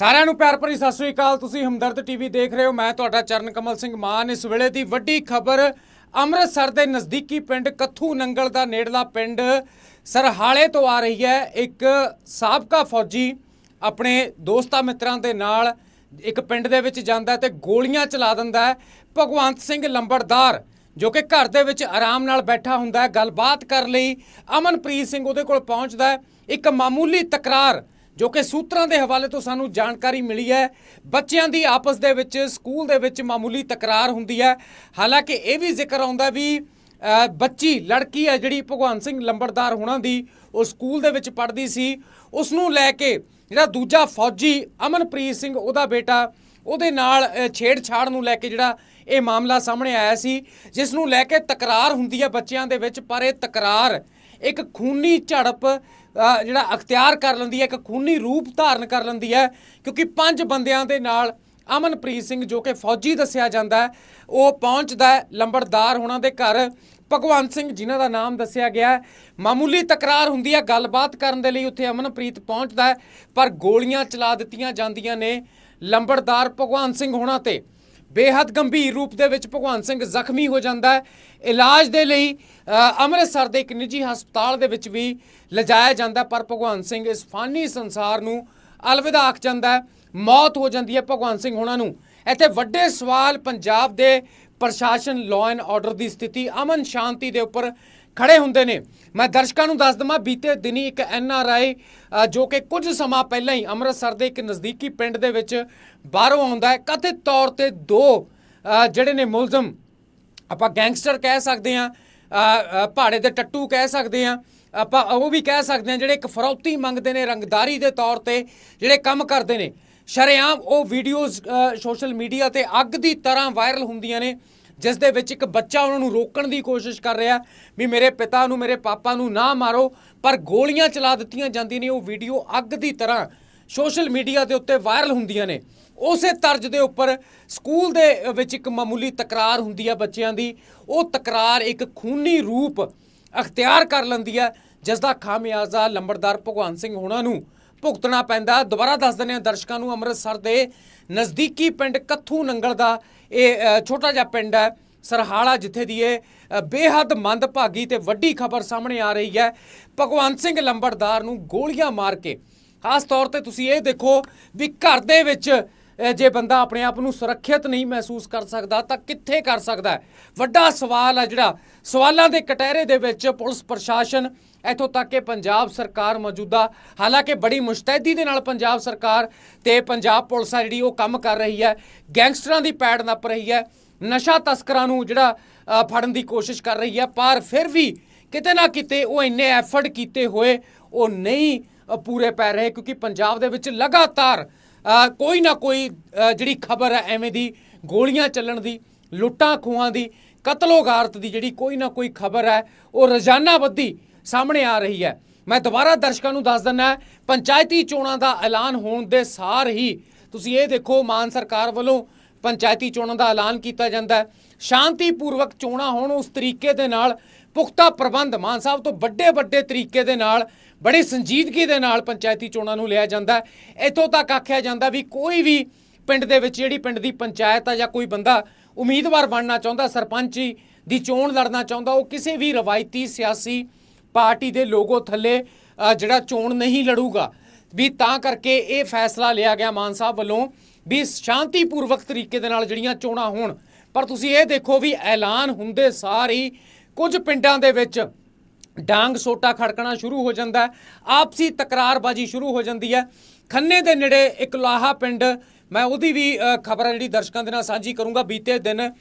ਸਾਰਿਆਂ ਨੂੰ ਪਿਆਰ ਭਰੀ ਸਤਿ ਸ੍ਰੀ ਅਕਾਲ। ਤੁਸੀਂ ਹਮਦਰਦ ਟੀਵੀ ਦੇਖ ਰਹੇ ਹੋ। ਮੈਂ ਤੁਹਾਡਾ ਚਰਨ ਕਮਲ ਸਿੰਘ ਮਾਨ। ਇਸ ਵੇਲੇ ਦੀ ਵੱਡੀ ਖਬਰ ਅੰਮ੍ਰਿਤਸਰ ਦੇ ਨਜ਼ਦੀਕੀ ਪਿੰਡ ਕੱਥੂ ਨੰਗਲ ਦਾ ਨੇੜਲਾ ਪਿੰਡ ਸਰਹਾਲੇ ਤੋਂ ਆ ਰਹੀ ਹੈ। ਇੱਕ ਸਾਬਕਾ ਫੌਜੀ ਆਪਣੇ ਦੋਸਤਾਂ ਮਿੱਤਰਾਂ ਦੇ ਨਾਲ ਇੱਕ ਪਿੰਡ ਦੇ ਵਿੱਚ ਜਾਂਦਾ ਹੈ ਤੇ ਗੋਲੀਆਂ ਚਲਾ ਦਿੰਦਾ ਹੈ। ਭਗਵੰਤ ਸਿੰਘ ਲੰਬੜਦਾਰ, ਜੋ ਕਿ ਘਰ ਦੇ ਵਿੱਚ ਆਰਾਮ ਨਾਲ ਬੈਠਾ ਹੁੰਦਾ ਹੈ, ਗੱਲਬਾਤ ਕਰਨ ਲਈ। ਅਮਨਪ੍ਰੀਤ ਸਿੰਘ ਉਹਦੇ ਕੋਲ ਪਹੁੰਚਦਾ ਹੈ। ਇੱਕ ਮਾਮੂਲੀ ਤਕਰਾਰ ਜੋ ਕਿ ਸੂਤਰਾਂ ਦੇ ਹਵਾਲੇ ਤੋਂ ਸਾਨੂੰ ਜਾਣਕਾਰੀ ਮਿਲੀ ਹੈ, ਬੱਚਿਆਂ ਦੀ ਆਪਸ ਦੇ ਵਿੱਚ, ਸਕੂਲ ਦੇ ਵਿੱਚ ਮਾਮੂਲੀ ਤਕਰਾਰ ਹੁੰਦੀ ਹੈ। ਹਾਲਾਂਕਿ ਇਹ ਵੀ ਜ਼ਿਕਰ ਆਉਂਦਾ ਵੀ ਬੱਚੀ, ਲੜਕੀ ਹੈ ਜਿਹੜੀ ਭਗਵਾਨ ਸਿੰਘ ਲੰਬੜਦਾਰ ਹੋਣਾ ਦੀ, ਉਹ ਸਕੂਲ ਦੇ ਵਿੱਚ ਪੜ੍ਹਦੀ ਸੀ। ਉਸ ਨੂੰ ਲੈ ਕੇ ਜਿਹੜਾ ਦੂਜਾ ਫੌਜੀ ਅਮਨਪ੍ਰੀਤ ਸਿੰਘ, ਉਹਦਾ ਬੇਟਾ, ਉਹਦੇ ਨਾਲ ਛੇੜਛਾੜ ਨੂੰ ਲੈ ਕੇ ਜਿਹੜਾ ਇਹ ਮਾਮਲਾ ਸਾਹਮਣੇ ਆਇਆ ਸੀ, ਜਿਸ ਨੂੰ ਲੈ ਕੇ ਤਕਰਾਰ ਹੁੰਦੀ ਹੈ ਬੱਚਿਆਂ ਦੇ ਵਿੱਚ, ਪਰ ਇਹ ਤਕਰਾਰ ਇੱਕ ਖੂਨੀ ਝੜਪ ਜਿਹੜਾ ਅਖਤਿਆਰ ਕਰ ਲੈਂਦੀ ਹੈ, ਇੱਕ ਖੂਨੀ ਰੂਪ ਧਾਰਨ ਕਰ ਲੈਂਦੀ ਹੈ, ਕਿਉਂਕਿ ਪੰਜ ਬੰਦਿਆਂ ਦੇ ਨਾਲ ਅਮਨਪ੍ਰੀਤ ਸਿੰਘ ਜੋ ਕਿ ਫੌਜੀ ਦੱਸਿਆ ਜਾਂਦਾ ਉਹ ਪਹੁੰਚਦਾ ਲੰਬੜਦਾਰ ਹੋਣਾ ਦੇ ਘਰ। ਭਗਵੰਤ ਸਿੰਘ ਜਿਨ੍ਹਾਂ ਦਾ ਨਾਮ ਦੱਸਿਆ ਗਿਆ ਮਾਮੂਲੀ ਤਕਰਾਰ ਹੁੰਦੀ ਹੈ ਗੱਲਬਾਤ ਕਰਨ ਦੇ ਲਈ ਉੱਥੇ ਅਮਨਪ੍ਰੀਤ ਪਹੁੰਚਦਾ ਪਰ ਗੋਲੀਆਂ ਚਲਾ ਦਿੱਤੀਆਂ ਜਾਂਦੀਆਂ ਨੇ ਲੰਬੜਦਾਰ ਭਗਵੰਤ ਸਿੰਘ ਹੋਣਾ ਤੇ। ਬੇਹੱਦ ਗੰਭੀਰ ਰੂਪ ਦੇ ਵਿੱਚ ਭਗਵਾਨ ਸਿੰਘ ਜ਼ਖਮੀ ਹੋ ਜਾਂਦਾ ਹੈ। ਇਲਾਜ ਦੇ ਲਈ ਅੰਮ੍ਰਿਤਸਰ ਦੇ ਇੱਕ ਨਿੱਜੀ ਹਸਪਤਾਲ ਦੇ ਵਿੱਚ ਵੀ ਲਿਜਾਇਆ ਜਾਂਦਾ, ਪਰ ਭਗਵਾਨ ਸਿੰਘ ਇਸ ਫਾਨੀ ਸੰਸਾਰ ਨੂੰ ਅਲਵਿਦਾ ਆਖ ਜਾਂਦਾ ਹੈ। ਮੌਤ ਹੋ ਜਾਂਦੀ ਹੈ ਭਗਵਾਨ ਸਿੰਘ ਹੋਣਾ ਨੂੰ। ਇੱਥੇ ਵੱਡੇ ਸਵਾਲ ਪੰਜਾਬ ਦੇ ਪ੍ਰਸ਼ਾਸਨ ਲਾਅ ਐਂਡ ਆਰਡਰ ਦੀ ਸਥਿਤੀ, ਅਮਨ ਸ਼ਾਂਤੀ ਦੇ ਉੱਪਰ ਖੜੇ ਹੁੰਦੇ ਨੇ। ਮੈਂ ਦਰਸ਼ਕਾਂ ਨੂੰ ਦੱਸ ਦਵਾਂ, ਬੀਤੇ ਦਿਨੀ ਇੱਕ ਐਨ ਆਰ ਆਈ ਜੋ ਕਿ ਕੁਝ ਸਮਾਂ ਪਹਿਲਾਂ ਹੀ ਅੰਮ੍ਰਿਤਸਰ ਦੇ ਇੱਕ ਨਜ਼ਦੀਕੀ ਪਿੰਡ ਦੇ ਵਿੱਚ ਬਾਹਰੋਂ ਆਉਂਦਾ ਹੈ। ਕਥਿਤ ਤੌਰ ਤੇ ਦੋ ਜਿਹੜੇ ਨੇ ਮੁਲਜ਼ਮ, ਆਪਾਂ ਗੈਂਗਸਟਰ ਕਹਿ ਸਕਦੇ ਆ ਪਹਾੜੇ ਦੇ ਟੱਟੂ ਕਹਿ ਸਕਦੇ ਆ ਆਪਾਂ ਉਹ ਵੀ ਕਹਿ ਸਕਦੇ ਆ ਜਿਹੜੇ ਇੱਕ ਫਰੌਤੀ ਮੰਗਦੇ ਨੇ ਰੰਗਦਾਰੀ ਦੇ ਤੌਰ ਤੇ, ਜਿਹੜੇ ਕੰਮ ਕਰਦੇ ਨੇ। ਸ਼ਰੇਆਮ ਉਹ ਵੀਡੀਓਜ਼ ਸੋਸ਼ਲ ਮੀਡੀਆ ਤੇ ਅੱਗ ਦੀ ਤਰ੍ਹਾਂ ਵਾਇਰਲ ਹੁੰਦੀਆਂ ਨੇ। ਜਿਸ ਦੇ ਵਿੱਚ ਇੱਕ ਬੱਚਾ ਉਹਨਾਂ ਨੂੰ ਰੋਕਣ ਦੀ ਕੋਸ਼ਿਸ਼ ਕਰ ਰਿਹਾ ਵੀ ਮੇਰੇ ਪਿਤਾ ਨੂੰ, ਮੇਰੇ ਪਾਪਾ ਨੂੰ ਨਾ ਮਾਰੋ, ਪਰ ਗੋਲੀਆਂ ਚਲਾ ਦਿੱਤੀਆਂ ਜਾਂਦੀਆਂ ਨੇ, ਉਹ ਵੀਡੀਓ ਅੱਗ ਦੀ ਤਰ੍ਹਾਂ ਸੋਸ਼ਲ ਮੀਡੀਆ ਦੇ ਉੱਤੇ ਵਾਇਰਲ ਹੁੰਦੀਆਂ ਨੇ। ਉਸੇ ਤਰਜ ਦੇ ਉੱਪਰ ਸਕੂਲ ਦੇ ਵਿੱਚ ਇੱਕ ਮਾਮੂਲੀ ਤਕਰਾਰ ਹੁੰਦੀ ਹੈ ਬੱਚਿਆਂ ਦੀ। ਉਹ ਤਕਰਾਰ ਇੱਕ ਖੂਨੀ ਰੂਪ ਅਖਤਿਆਰ ਕਰ ਲੈਂਦੀ ਹੈ ਜਿਸ ਦਾ ਖਾਮਿਆਜ਼ਾ ਲੰਬੜਦਾਰ ਭਗਵਾਨ ਸਿੰਘ ਹੋਣਾ ਨੂੰ ਭੁਗਤਣਾ ਪੈਂਦਾ। ਦੁਬਾਰਾ ਦੱਸ ਦਿੰਦੇ ਹਾਂ ਦਰਸ਼ਕਾਂ ਨੂੰ, ਅੰਮ੍ਰਿਤਸਰ ਦੇ ਨਜ਼ਦੀਕੀ ਪਿੰਡ ਕੱਥੂ ਨੰਗਲ ਦਾ ਇਹ ਛੋਟਾ ਜਿਹਾ ਪਿੰਡ ਹੈ, ਸਰਹਾਲਾ, ਜਿੱਥੇ ਦੀ ਇਹ ਬੇਹੱਦ ਮੰਦਭਾਗੀ ਤੇ ਵੱਡੀ ਖਬਰ ਸਾਹਮਣੇ ਆ ਰਹੀ ਹੈ। ਭਗਵੰਤ ਸਿੰਘ ਲੰਬੜਦਾਰ ਨੂੰ ਗੋਲੀਆਂ ਮਾਰ ਕੇ, ਖਾਸ ਤੌਰ ਤੇ ਤੁਸੀਂ ਇਹ ਦੇਖੋ ਵੀ ਘਰ ਦੇ ਵਿੱਚ ਜੇ ਬੰਦਾ ਆਪਣੇ ਆਪ ਨੂੰ ਸੁਰੱਖਿਅਤ ਨਹੀਂ ਮਹਿਸੂਸ ਕਰ ਸਕਦਾ, ਤਾਂ ਕਿੱਥੇ ਕਰ ਸਕਦਾ ਵੱਡਾ ਸਵਾਲ ਹੈ ਜਿਹੜਾ, ਸਵਾਲਾਂ ਦੇ ਕਟਹਿਰੇ ਦੇ ਵਿੱਚ ਪੁਲਿਸ ਪ੍ਰਸ਼ਾਸਨ ਇੱਥੋਂ ਤੱਕ ਕਿ ਪੰਜਾਬ ਸਰਕਾਰ ਮੌਜੂਦਾ, ਹਾਲਾਂਕਿ ਬੜੀ ਮੁਸ਼ਤੈਦੀ ਦੇ ਨਾਲ ਪੰਜਾਬ ਸਰਕਾਰ ਤੇ ਪੰਜਾਬ ਪੁਲਿਸ ਆ ਜਿਹੜੀ ਉਹ ਕੰਮ ਕਰ ਰਹੀ ਹੈ, ਗੈਂਗਸਟਰਾਂ ਦੀ ਪੈੜ ਨੱਪ ਰਹੀ ਹੈ, ਨਸ਼ਾ ਤਸਕਰਾਂ ਨੂੰ ਜਿਹੜਾ ਫੜਨ ਦੀ ਕੋਸ਼ਿਸ਼ ਕਰ ਰਹੀ ਹੈ, ਪਰ ਫਿਰ ਵੀ ਕਿਤੇ ਨਾ ਕਿਤੇ ਉਹ ਇੰਨੇ ਐਫਰਟ ਕੀਤੇ ਹੋਏ, ਉਹ ਨਹੀਂ ਪੂਰੇ ਪੈ ਰਹੇ ਕਿਉਂਕਿ ਪੰਜਾਬ ਦੇ ਵਿੱਚ ਲਗਾਤਾਰ ਕੋਈ ਨਾ ਕੋਈ ਜਿਹੜੀ ਖਬਰ ਹੈ ਐਵੇਂ ਦੀ ਗੋਲੀਆਂ ਚੱਲਣ ਦੀ, ਲੁੱਟਾਂ ਖੋਹਾਂ ਦੀ ਕਤਲੋਗਾਰਤ ਦੀ ਜਿਹੜੀ ਕੋਈ ਨਾ ਕੋਈ ਖਬਰ ਹੈ, ਉਹ ਰੋਜ਼ਾਨਾ ਵੱਧੀ ਸਾਹਮਣੇ ਆ ਰਹੀ ਹੈ। ਮੈਂ ਦੁਬਾਰਾ ਦਰਸ਼ਕਾਂ ਨੂੰ ਦੱਸ ਦਿੰਦਾ ਪੰਚਾਇਤੀ ਚੋਣਾਂ ਦਾ ਐਲਾਨ ਹੋਣ ਦੇ ਸਾਰ ਹੀ ਤੁਸੀਂ ਇਹ ਦੇਖੋ, ਮਾਨ ਸਰਕਾਰ ਵੱਲੋਂ ਪੰਚਾਇਤੀ ਚੋਣਾਂ ਦਾ ਐਲਾਨ ਕੀਤਾ ਜਾਂਦਾ ਹੈ। ਸ਼ਾਂਤੀਪੂਰਵਕ ਚੋਣਾਂ ਹੋਣ ਉਸ ਤਰੀਕੇ ਦੇ ਨਾਲ, ਪੁਖਤਾ ਪ੍ਰਬੰਧ ਮਾਨ ਸਾਹਿਬ ਤੋਂ ਵੱਡੇ ਵੱਡੇ ਤਰੀਕੇ ਦੇ ਨਾਲ, ਬੜੀ ਸੰਜੀਦਗੀ ਦੇ ਨਾਲ ਪੰਚਾਇਤੀ ਚੋਣਾਂ ਨੂੰ ਲਿਆ ਜਾਂਦਾ ਇੱਥੋਂ ਤੱਕ ਆਖਿਆ ਜਾਂਦਾ ਵੀ ਕੋਈ ਵੀ ਪਿੰਡ ਦੇ ਵਿੱਚ ਜਿਹੜੀ ਪਿੰਡ ਦੀ ਪੰਚਾਇਤ ਆ ਜਾਂ ਕੋਈ ਬੰਦਾ ਉਮੀਦਵਾਰ ਬਣਨਾ ਚਾਹੁੰਦਾ, ਸਰਪੰਚੀ ਦੀ ਚੋਣ ਲੜਨਾ ਚਾਹੁੰਦਾ, ਉਹ ਕਿਸੇ ਵੀ ਰਵਾਇਤੀ ਸਿਆਸੀ ਪਾਰਟੀ ਦੇ ਲੋਗੋ ਥੱਲੇ ਜਿਹੜਾ ਚੋਣ ਨਹੀਂ ਲੜੂਗਾ। ਵੀ ਤਾਂ ਕਰਕੇ ਇਹ ਫੈਸਲਾ ਲਿਆ ਗਿਆ ਮਾਨ ਸਾਹਿਬ ਵੱਲੋਂ ਵੀ ਸ਼ਾਂਤੀਪੂਰਵਕ ਤਰੀਕੇ ਦੇ ਨਾਲ ਜਿਹੜੀਆਂ ਚੋਣਾਂ ਹੋਣ। ਪਰ ਤੁਸੀਂ ਇਹ ਦੇਖੋ ਵੀ ਐਲਾਨ ਹੁੰਦੇ ਸਾਰ ਹੀ ਕੁਝ ਪਿੰਡਾਂ ਦੇ ਵਿੱਚ ਡਾਂਗ ਸੋਟਾ ਖੜਕਣਾ ਸ਼ੁਰੂ ਹੋ ਜਾਂਦਾ ਆਪਸੀ ਤਕਰਾਰਬਾਜੀ ਸ਼ੁਰੂ ਹੋ ਜਾਂਦੀ ਹੈ। ਖੰਨੇ ਦੇ ਨੇੜੇ ਇੱਕ ਲਾਹਾ ਪਿੰਡ, ਮੈਂ ਉਹਦੀ ਵੀ ਖਬਰ ਜਿਹੜੀ ਦਰਸ਼ਕਾਂ ਦੇ ਨਾਲ ਸਾਂਝੀ ਕਰੂੰਗਾ, ਬੀਤੇ ਦਿਨ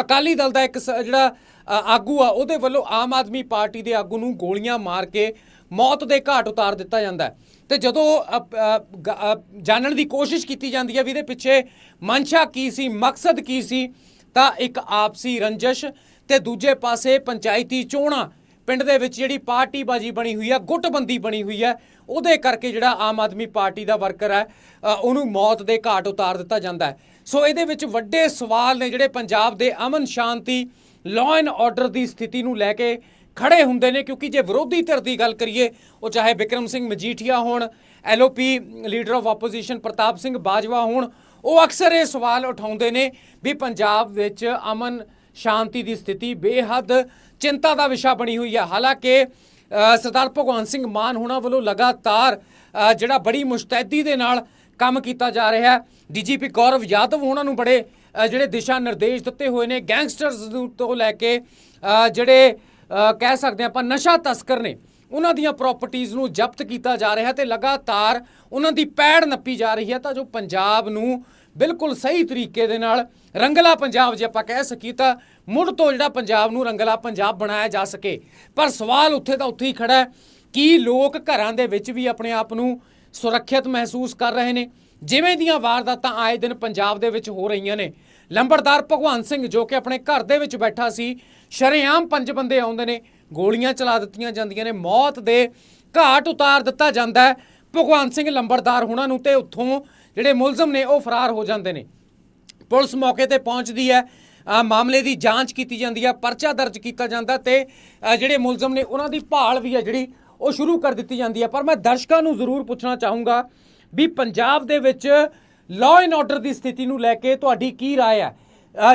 ਅਕਾਲੀ ਦਲ ਦਾ ਇੱਕ ਸ- ਜਿਹੜਾ ਆਗੂ ਆ ਉਹਦੇ ਵੱਲੋਂ ਆਮ ਆਦਮੀ ਪਾਰਟੀ ਦੇ ਆਗੂ ਨੂੰ ਗੋਲੀਆਂ ਮਾਰ ਕੇ ਮੌਤ ਦੇ ਘਾਟ ਉਤਾਰ ਦਿੱਤਾ ਜਾਂਦਾ ਹੈ। ਤੇ ਜਦੋਂ ਅ, ਜਾਣਨ ਦੀ ਕੋਸ਼ਿਸ਼ ਕੀਤੀ ਜਾਂਦੀ ਹੈ ਵੀ ਇਹਦੇ ਪਿੱਛੇ ਮਨਸ਼ਾ ਕੀ ਸੀ ਮਕਸਦ ਕੀ ਸੀ ਤਾਂ ਇੱਕ ਆਪਸੀ ਰੰਜਸ਼ ਤੇ ਦੂਜੇ ਪਾਸੇ ਪੰਚਾਇਤੀ ਚੋਣਾਂ। ਪਿੰਡ ਦੇ ਵਿੱਚ ਜਿਹੜੀ ਪਾਰਟੀ ਬਾਜੀ ਬਣੀ ਹੋਈ ਆ ਗੁੱਟਬੰਦੀ ਬਣੀ ਹੋਈ ਹੈ ਉਹਦੇ ਕਰਕੇ ਜਿਹੜਾ ਆਮ ਆਦਮੀ ਪਾਰਟੀ ਦਾ ਵਰਕਰ ਹੈ ਉਹਨੂੰ ਮੌਤ ਦੇ ਘਾਟ ਉਤਾਰ ਦਿੱਤਾ ਜਾਂਦਾ ਸੋ ਇਹਦੇ ਵਿੱਚ ਵੱਡੇ ਸਵਾਲ ਨੇ ਜਿਹੜੇ ਪੰਜਾਬ ਦੇ ਅਮਨ ਸ਼ਾਂਤੀ ਲਾਅ ਐਂਡ ਆਰਡਰ ਦੀ ਸਥਿਤੀ ਨੂੰ ਲੈ ਕੇ ਖੜੇ ਹੁੰਦੇ ਨੇ, ਕਿਉਂਕਿ ਜੇ ਵਿਰੋਧੀ ਧਿਰ ਦੀ ਗੱਲ ਕਰੀਏ, ਉਹ ਚਾਹੇ ਵਿਕਰਮ ਸਿੰਘ ਮਜੀਠੀਆ ਹੋਣ LOP leader of opposition Partap Singh Bajwa ਹੋਣ, ਉਹ ਅਕਸਰ ਇਹ ਸਵਾਲ ਉਠਾਉਂਦੇ ਨੇ ਵੀ ਪੰਜਾਬ ਵਿੱਚ ਅਮਨ ਸ਼ਾਂਤੀ ਦੀ ਸਥਿਤੀ ਬੇਹੱਦ ਚਿੰਤਾ ਦਾ ਵਿਸ਼ਾ ਬਣੀ ਹੋਈ ਹੈ। ਹਾਲਾਂਕਿ ਸਰਦਾਰ ਭਗਵੰਤ ਸਿੰਘ ਮਾਨ ਹੋਣਾ ਵੱਲੋਂ ਲਗਾਤਾਰ ਜਿਹੜਾ ਬੜੀ ਮੁਸ਼ਤੈਦੀ ਦੇ ਨਾਲ ਕੰਮ ਕੀਤਾ ਜਾ ਰਿਹਾ ਹੈ। ਡੀਜੀਪੀ ਗੌਰਵ ਯਾਦਵ ਉਹਨਾਂ ਨੂੰ ਬੜੇ ਜਿਹੜੇ ਦਿਸ਼ਾ ਨਿਰਦੇਸ਼ ਦਿੱਤੇ ਹੋਏ ਨੇ ਗੈਂਗਸਟਰਸ ਨੂੰ ਤੋਂ ਲੈ ਕੇ ਜਿਹੜੇ ਕਹਿ ਸਕਦੇ ਆਪਾਂ ਨਸ਼ਾ ਤਸਕਰ ਨੇ, ਉਹਨਾਂ ਦੀਆਂ ਪ੍ਰਾਪਰਟੀਆਂ ਨੂੰ ਜ਼ਬਤ ਕੀਤਾ ਜਾ ਰਿਹਾ ਤੇ ਲਗਾਤਾਰ ਉਹਨਾਂ ਦੀ ਪੈੜ ਨੱਪੀ ਜਾ ਰਹੀ ਹੈ ਤਾਂ ਜੋ ਪੰਜਾਬ ਨੂੰ ਬਿਲਕੁਲ ਸਹੀ ਤਰੀਕੇ ਦੇ ਨਾਲ ਰੰਗਲਾ ਪੰਜਾਬ ਜੇ ਆਪਾਂ ਕਹਿ ਸਕੀਏ ਤਾਂ ਮੁੜ ਤੋਂ ਜਿਹੜਾ ਪੰਜਾਬ ਨੂੰ ਰੰਗਲਾ ਪੰਜਾਬ ਬਣਾਇਆ ਜਾ ਸਕੇ। ਪਰ ਸਵਾਲ ਉੱਥੇ ਤਾਂ ਉੱਥੇ ਹੀ ਖੜਾ ਹੈ ਕਿ ਲੋਕ ਘਰਾਂ ਦੇ ਵਿੱਚ ਵੀ ਆਪਣੇ ਆਪ ਨੂੰ ਸੁਰੱਖਿਅਤ ਮਹਿਸੂਸ ਕਰ ਰਹੇ ਨੇ। ਜਿਵੇਂ ਦੀਆਂ ਵਾਰਦਾਤਾਂ ਆਏ ਦਿਨ ਪੰਜਾਬ ਦੇ ਵਿੱਚ ਹੋ ਰਹੀਆਂ ਨੇ। ਲੰਬੜਦਾਰ ਭਗਵੰਤ ਸਿੰਘ ਜੋ ਕਿ ਆਪਣੇ ਘਰ ਦੇ ਵਿੱਚ ਬੈਠਾ ਸੀ, ਸ਼ਰੇਆਮ ਪੰਜ ਬੰਦੇ ਆਉਂਦੇ ਨੇ, ਗੋਲੀਆਂ ਚਲਾ ਦਿੱਤੀਆਂ ਜਾਂਦੀਆਂ ਨੇ, ਮੌਤ ਦੇ ਘਾਟ ਉਤਾਰ ਦਿੱਤਾ ਜਾਂਦਾ ਹੈ। ਭਗਵੰਤ ਸਿੰਘ ਲੰਬੜਦਾਰ ਹੁਣਾਂ ਨੂੰ ਤੇ ਉੱਥੋਂ ਜਿਹੜੇ ਮੁਲਜ਼ਮ ਨੇ ਉਹ ਫਰਾਰ ਹੋ ਜਾਂਦੇ ਨੇ। ਪੁਲਿਸ ਮੌਕੇ ਤੇ ਪਹੁੰਚਦੀ ਹੈ। ਮਾਮਲੇ ਦੀ ਜਾਂਚ ਕੀਤੀ ਜਾਂਦੀ ਹੈ, ਪਰਚਾ ਦਰਜ ਕੀਤਾ ਜਾਂਦਾ ਤੇ ਜਿਹੜੇ ਮੁਲਜ਼ਮ ਨੇ ਉਹਨਾਂ ਦੀ ਭਾਲ ਵੀ ਹੈ ਜਿਹੜੀ, ਉਹ ਸ਼ੁਰੂ ਕਰ ਦਿੱਤੀ ਜਾਂਦੀ ਹੈ। ਪਰ ਮੈਂ ਦਰਸ਼ਕਾਂ ਨੂੰ ਜ਼ਰੂਰ ਪੁੱਛਣਾ ਚਾਹੂੰਗਾ ਵੀ ਪੰਜਾਬ ਦੇ ਵਿੱਚ ਲਾਅ ਐਂਡ ਆਰਡਰ ਦੀ ਸਥਿਤੀ ਨੂੰ ਲੈ ਕੇ ਤੁਹਾਡੀ ਕੀ ਰਾਏ ਹੈ?